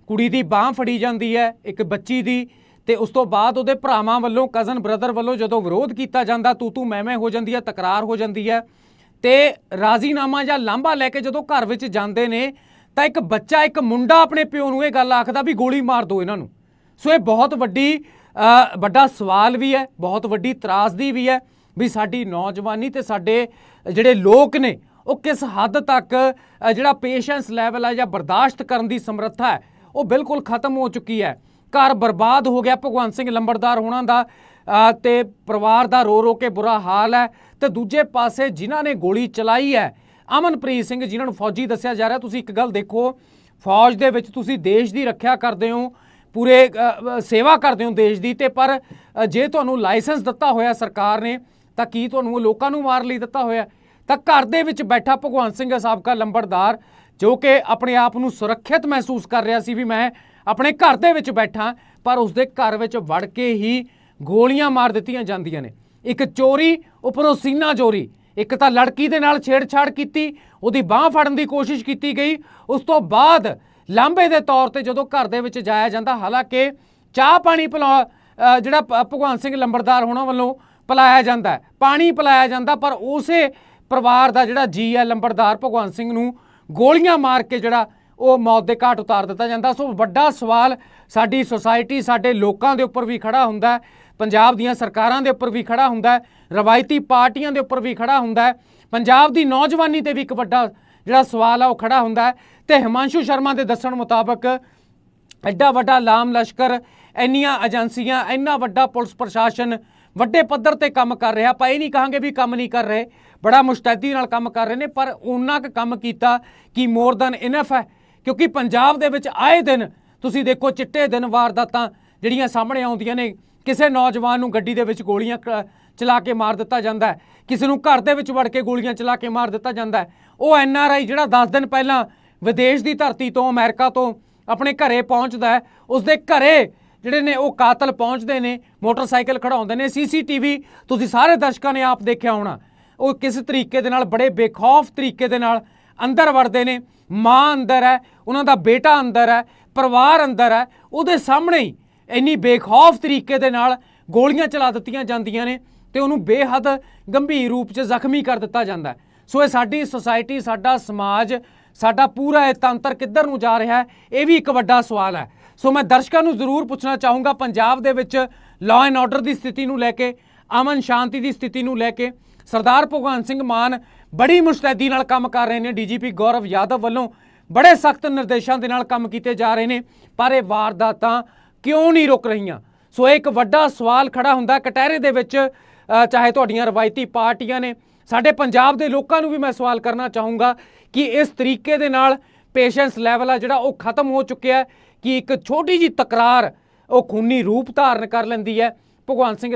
ਕੁੜੀ ਦੀ ਬਾਹ ਫੜੀ ਜਾਂਦੀ ਹੈ, ਇੱਕ ਬੱਚੀ ਦੀ, ਤੇ ਉਸ ਤੋਂ ਬਾਅਦ ਉਹਦੇ ਭਰਾਵਾਂ ਵੱਲੋਂ ਕਜ਼ਨ ਬ੍ਰਦਰ ਵੱਲੋਂ ਜਦੋਂ ਵਿਰੋਧ ਕੀਤਾ ਜਾਂਦਾ, ਤੂੰ ਤੂੰ ਮੈਂ ਮੈਂ ਹੋ ਜਾਂਦੀ ਹੈ, ਤਕਰਾਰ ਹੋ ਜਾਂਦੀ ਹੈ, ਤੇ ਰਾਜ਼ੀਨਾਮਾ ਜਾਂ ਲਾਂਭਾ ਲੈ ਕੇ ਜਦੋਂ ਘਰ ਵਿੱਚ ਜਾਂਦੇ ਨੇ, ਤਾਂ ਇੱਕ ਬੱਚਾ, ਇੱਕ ਮੁੰਡਾ ਆਪਣੇ ਪਿਓ ਨੂੰ ਇਹ ਗੱਲ ਆਖਦਾ ਵੀ ਗੋਲੀ ਮਾਰ ਦਿਓ ਇਹਨਾਂ ਨੂੰ। ਸੋ ਇਹ ਬਹੁਤ ਵੱਡੀ ਵੱਡਾ ਸਵਾਲ ਵੀ ਹੈ, ਬਹੁਤ ਵੱਡੀ ਤਰਾਸਦੀ ਵੀ ਹੈ ਵੀ ਸਾਡੀ ਨੌਜਵਾਨੀ ਤੇ ਸਾਡੇ ਜਿਹੜੇ ਲੋਕ ਨੇ, ਉਹ ਕਿਸ ਹੱਦ ਤੱਕ ਜਿਹੜਾ ਪੇਸ਼ੈਂਸ ਲੈਵਲ ਹੈ ਜਾਂ ਬਰਦਾਸ਼ਤ ਕਰਨ ਦੀ ਸਮਰੱਥਾ ਹੈ ਉਹ ਬਿਲਕੁਲ ਖਤਮ ਹੋ ਚੁੱਕੀ ਹੈ। ਘਰ ਬਰਬਾਦ ਹੋ ਗਿਆ ਭਗਵੰਤ ਸਿੰਘ ਲੰਬੜਦਾਰ ਹੋਣਾ ਦਾ ਅ, ਤੇ ਪਰਿਵਾਰ ਦਾ ਰੋ ਰੋ ਕੇ ਬੁਰਾ ਹਾਲ ਹੈ। ਤੇ ਦੂਜੇ ਪਾਸੇ ਜਿਨ੍ਹਾਂ ਨੇ ਗੋਲੀ ਚਲਾਈ ਹੈ ਅਮਨਪ੍ਰੀਤ ਸਿੰਘ ਜਿਨ੍ਹਾਂ ਨੂੰ ਫੌਜੀ ਦੱਸਿਆ ਜਾ ਰਿਹਾ ਤੁਸੀਂ ਇੱਕ ਗੱਲ ਦੇਖੋ ਫੌਜ ਦੇ ਵਿੱਚ ਤੁਸੀਂ ਦੇਸ਼ ਦੀ ਰੱਖਿਆ ਕਰਦੇ ਹੋ ਪੂਰੇ ਸੇਵਾ ਕਰਦੇ ਹੋ ਦੇਸ਼ ਦੀ ਤੇ ਪਰ ਜੇ ਤੁਹਾਨੂੰ ਲਾਇਸੈਂਸ ਦਿੱਤਾ ਹੋਇਆ ਸਰਕਾਰ ਨੇ ਤਾਂ ਕੀ ਤੁਹਾਨੂੰ ਉਹ ਲੋਕਾਂ ਨੂੰ ਮਾਰ ਲਈ ਦਿੱਤਾ ਹੋਇਆ? ਤਾਂ ਘਰ ਦੇ ਵਿੱਚ ਬੈਠਾ ਭਗਵੰਤ ਸਿੰਘ ਸਾਬਕਾ ਲੰਬੜਦਾਰ ਜੋ ਕਿ ਆਪਣੇ ਆਪ ਨੂੰ ਸੁਰੱਖਿਅਤ ਮਹਿਸੂਸ ਕਰ ਰਿਹਾ ਸੀ ਵੀ ਮੈਂ ਆਪਣੇ ਘਰ ਦੇ ਵਿੱਚ ਬੈਠਾ, ਪਰ ਉਸਦੇ ਘਰ ਵਿੱਚ ਵੜ ਕੇ ਹੀ ਗੋਲੀਆਂ ਮਾਰ ਦਿੱਤੀਆਂ ਜਾਂਦੀਆਂ ਨੇ। ਇੱਕ ਚੋਰੀ, ਉੱਪਰੋਂ ਸੀਨਾ ਚੋਰੀ। ਇੱਕ ਤਾਂ ਲੜਕੀ ਦੇ ਨਾਲ ਛੇੜਛਾੜ ਕੀਤੀ, ਉਹਦੀ ਬਾਹ ਫੜਨ ਦੀ ਕੋਸ਼ਿਸ਼ ਕੀਤੀ ਗਈ। ਉਸ ਤੋਂ ਬਾਅਦ ਲਾਂਬੇ ਦੇ ਤੌਰ ਤੇ ਜਦੋਂ ਘਰ ਦੇ ਵਿੱਚ ਜਾਇਆ ਜਾਂਦਾ, ਹਾਲਾਂਕਿ ਚਾਹ ਪਾਣੀ ਪਿਲਾ ਜਿਹੜਾ ਭ- ਭਗਵਾਨ ਸਿੰਘ ਲੰਬੜਦਾਰ ਹੋਣਾ ਵੱਲੋਂ ਪਿਲਾਇਆ ਜਾਂਦਾ ਪਾਣੀ ਪਿਲਾਇਆ ਜਾਂਦਾ, ਪਰ ਉਸੇ ਪਰਿਵਾਰ ਦਾ ਜਿਹੜਾ ਜੀ ਹੈ ਲੰਬੜਦਾਰ ਭਗਵਾਨ ਸਿੰਘ ਨੂੰ ਗੋਲੀਆਂ ਮਾਰ ਕੇ ਜਿਹੜਾ ਉਹ ਮੌਤ ਦੇ ਘਾਟ ਉਤਾਰ ਦਿੱਤਾ ਜਾਂਦਾ। ਸੋ ਵੱਡਾ ਸਵਾਲ ਸਾਡੀ ਸੁਸਾਇਟੀ ਸਾਡੇ ਲੋਕਾਂ ਦੇ ਉੱਪਰ ਵੀ ਖੜਾ ਹੁੰਦਾ ਪੰਜਾਬ ਦੀਆਂ ਸਰਕਾਰਾਂ ਦੇ ਉੱਪਰ ਵੀ ਖੜਾ ਹੁੰਦਾ ਰਵਾਇਤੀ ਪਾਰਟੀਆਂ ਦੇ ਉੱਪਰ ਵੀ ਖੜਾ ਹੁੰਦਾ ਪੰਜਾਬ ਦੀ ਨੌਜਵਾਨੀ ਤੇ ਵੀ ਇੱਕ ਵੱਡਾ ਜਿਹੜਾ ਸਵਾਲ ਆ, ਉਹ ਖੜਾ ਹੁੰਦਾ ਹੈ। ਤੇ ਹਿਮਾਂਸ਼ੂ ਸ਼ਰਮਾ ਦੇ ਦੱਸਣ ਮੁਤਾਬਕ ਐਡਾ ਵੱਡਾ ਲਾਮ ਲਸ਼ਕਰ, ਇੰਨੀਆਂ ਏਜੰਸੀਆਂ, ਇੰਨਾ ਵੱਡਾ ਪੁਲਿਸ ਪ੍ਰਸ਼ਾਸਨ ਵੱਡੇ ਪੱਧਰ ਤੇ ਕੰਮ ਕਰ ਰਿਹਾ। ਆਪਾਂ ਇਹ ਨਹੀਂ ਕਹਾਂਗੇ ਵੀ ਕੰਮ ਨਹੀਂ ਕਰ ਰਹੇ। ਬੜਾ ਮੁਸ਼ਤੈਦੀ ਨਾਲ ਕੰਮ ਕਰ ਰਹੇ ਨੇ, ਪਰ ਉਹਨਾਂ ਕੁ ਕੰਮ ਕੀਤਾ ਕਿ ਮੋਰ ਦਨ ਇਨਫ ਹੈ, ਕਿਉਂਕਿ ਪੰਜਾਬ ਦੇ ਵਿੱਚ ਆਏ ਦਿਨ ਤੁਸੀਂ ਦੇਖੋ ਚਿੱਟੇ ਦਿਨ ਵਾਰਦਾਤਾਂ ਜਿਹੜੀਆਂ ਸਾਹਮਣੇ ਆਉਂਦੀਆਂ ਨੇ, ਕਿਸੇ ਨੌਜਵਾਨ ਨੂੰ ਗੱਡੀ ਦੇ ਵਿੱਚ ਗੋਲੀਆਂ ਕ- ਚਲਾ ਕੇ ਮਾਰ ਦਿੱਤਾ ਜਾਂਦਾ ਹੈ, ਕਿਸੇ ਨੂੰ ਘਰ ਦੇ ਵਿੱਚ ਵੜ ਕੇ ਗੋਲੀਆਂ ਚਲਾ ਕੇ ਮਾਰ ਦਿੱਤਾ ਜਾਂਦਾ ਹੈ। ਉਹ ਐਨ ਆਰ ਆਈ ਜਿਹੜਾ 10 ਦਿਨ ਪਹਿਲਾਂ ਵਿਦੇਸ਼ ਦੀ ਧਰਤੀ ਤੋਂ, ਅਮਰੀਕਾ ਤੋਂ ਆਪਣੇ ਘਰੇ ਪਹੁੰਚਦਾ ਹੈ, ਉਸਦੇ ਘਰੇ ਜਿਹੜੇ ਨੇ ਉਹ ਕਾਤਲ ਪਹੁੰਚਦੇ ਨੇ, ਮੋਟਰਸਾਈਕਲ ਖੜਾਉਂਦੇ ਨੇ, ਸੀਸੀਟੀਵੀ, ਤੁਸੀਂ ਸਾਰੇ ਦਰਸ਼ਕਾਂ ਨੇ ਆਪ ਦੇਖਿਆ ਹੋਣਾ। ਉਹ ਕਿਸ ਤਰੀਕੇ ਦੇ ਨਾਲ, ਬੜੇ ਬੇਖੌਫ ਤਰੀਕੇ ਦੇ ਨਾਲ ਅੰਦਰ ਵੜਦੇ ਨੇ। ਮਾਂ ਅੰਦਰ ਹੈ, ਉਹਨਾਂ ਦਾ ਬੇਟਾ ਅੰਦਰ ਹੈ, ਪਰਿਵਾਰ ਅੰਦਰ ਹੈ, ਉਹਦੇ ਸਾਹਮਣੇ ਹੀ ਇੰਨੀ ਬੇਖੌਫ ਤਰੀਕੇ ਦੇ ਨਾਲ ਗੋਲੀਆਂ ਚਲਾ ਦਿੱਤੀਆਂ ਜਾਂਦੀਆਂ ਨੇ ਤੇ ਉਹਨੂੰ ਬੇਹੱਦ ਗੰਭੀਰ ਰੂਪ 'ਚ ਜ਼ਖਮੀ ਕਰ ਦਿੱਤਾ ਜਾਂਦਾ ਸੋ ਇਹ ਸਾਡੀ ਸੁਸਾਇਟੀ ਸਾਡਾ ਸਮਾਜ, ਸਾਡਾ ਪੂਰਾ ਇਹ ਤੰਤਰ ਕਿੱਧਰ ਨੂੰ ਜਾ ਰਿਹਾ ਹੈ, ਇਹ ਵੀ ਇੱਕ ਵੱਡਾ ਸਵਾਲ ਹੈ। ਸੋ ਮੈਂ ਦਰਸ਼ਕਾਂ ਨੂੰ ਜ਼ਰੂਰ ਪੁੱਛਣਾ ਚਾਹੂੰਗਾ, ਪੰਜਾਬ ਦੇ ਵਿੱਚ ਲਾਅ ਐਂਡ ਆਰਡਰ ਦੀ ਸਥਿਤੀ ਨੂੰ ਲੈ ਕੇ, ਅਮਨ ਸ਼ਾਂਤੀ ਦੀ ਸਥਿਤੀ ਨੂੰ ਲੈ ਕੇ ਸਰਦਾਰ ਭਗਵੰਤ ਸਿੰਘ ਮਾਨ ਬੜੀ ਮੁਸਤੈਦੀ ਨਾਲ ਕੰਮ ਕਰ ਰਹੇ ਨੇ। ਡੀਜੀਪੀ ਗੌਰਵ ਯਾਦਵ ਵੱਲੋਂ ਬੜੇ ਸਖਤ ਨਿਰਦੇਸ਼ਾਂ ਦੇ ਨਾਲ ਕੰਮ ਕੀਤੇ ਜਾ ਰਹੇ ਨੇ। ਪਰ ਇਹ ਵਾਰਦਾਤਾਂ ਕਿਉਂ ਨਹੀਂ ਰੁਕ ਰਹੀਆਂ? ਸੋ ਇਹ ਇੱਕ ਵੱਡਾ ਸਵਾਲ ਖੜਾ ਹੁੰਦਾ ਕਟਹਿਰੇ ਦੇ ਵਿੱਚ ਚਾਹੇ ਤੁਹਾਡੀਆਂ ਰਵਾਇਤੀ ਪਾਰਟੀਆਂ ਨੇ, ਸਾਡੇ ਪੰਜਾਬ ਦੇ ਲੋਕਾਂ ਨੂੰ ਵੀ ਮੈਂ ਸਵਾਲ ਕਰਨਾ ਚਾਹੂੰਗਾ ਕਿ ਇਸ ਤਰੀਕੇ ਦੇ ਨਾਲ ਪੇਸ਼ੈਂਸ ਲੈਵਲ ਆ ਜਿਹੜਾ ਉਹ ਖਤਮ ਹੋ ਚੁੱਕਿਆ ਕਿ ਇੱਕ ਛੋਟੀ ਜੀ ਤਕਰਾਰ ਉਹ ਖੂਨੀ ਰੂਪ ਧਾਰਨ ਕਰ ਲੈਂਦੀ ਹੈ। ਭਗਵਾਨ ਸਿੰਘ